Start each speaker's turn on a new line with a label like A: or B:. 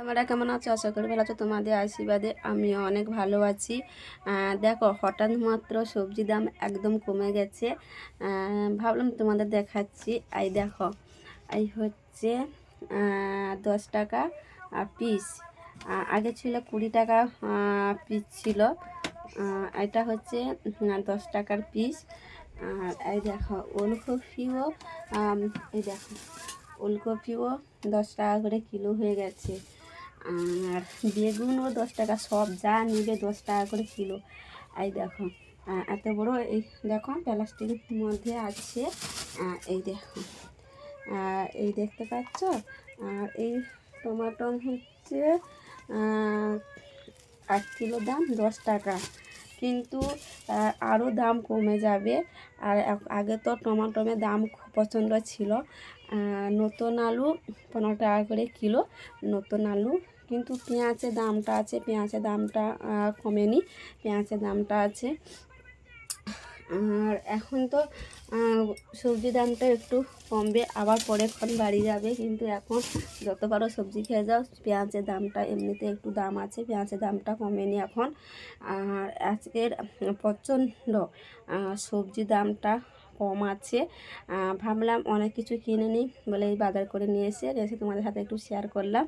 A: তোমরা কেমন আছো? আশা করি ভালো আছো। তোমাদের আশীর্বাদে আমিও অনেক ভালো আছি। দেখো, হঠাৎ মাত্র সবজি দাম একদম কমে গেছে। ভাবলাম তোমাদের দেখাচ্ছি। এই দেখো, এই হচ্ছে দশ টাকা পিস আগে ছিল কুড়ি টাকা পিস ছিল। এটা হচ্ছে দশ টাকার পিস আর এই দেখো, ওলকপিও এই দেখো, ওলকপিও দশ টাকা করে কিলো হয়ে গেছে। আর বেগুনও দশ টাকা, সব যা নিবে দশ টাকা করে কিলো। এই দেখো এত বড় এই দেখো, প্লাস্টিকের মধ্যে আছে এই দেখো। এই দেখতে পাচ্ছ? আর এই টমাটো হচ্ছে এক কিলো দাম, দশ টাকা। কিন্তু আরও দাম কমে যাবে। আর আগে তো টমাটোমের দাম খুব প্রচণ্ড ছিল। নতুন আলু পনেরো টাকা করে কিলো, নতুন আলু কিন্তু পেঁয়াজের দামটা আছে পেঁয়াজের দামটা কমেনি পেঁয়াজের দামটা আছে। আর এখন তো আহ, সবজির দামটা একটু কমবে আবার পরে ক্ষণ বাড়ি যাবে কিন্তু এখন যত পারো সবজি খেয়ে যাও পেঁয়াজের দামটা এমনিতে একটু দাম আছে পেঁয়াজের দামটা কমেনি এখন। আর আজকের প্রচণ্ড সবজি দামটা কম আছে। ভাবলাম অনেক কিছু কিনে নিই বলে বাজার করে নিয়ে এসে এসে তোমাদের সাথে একটু শেয়ার করলাম।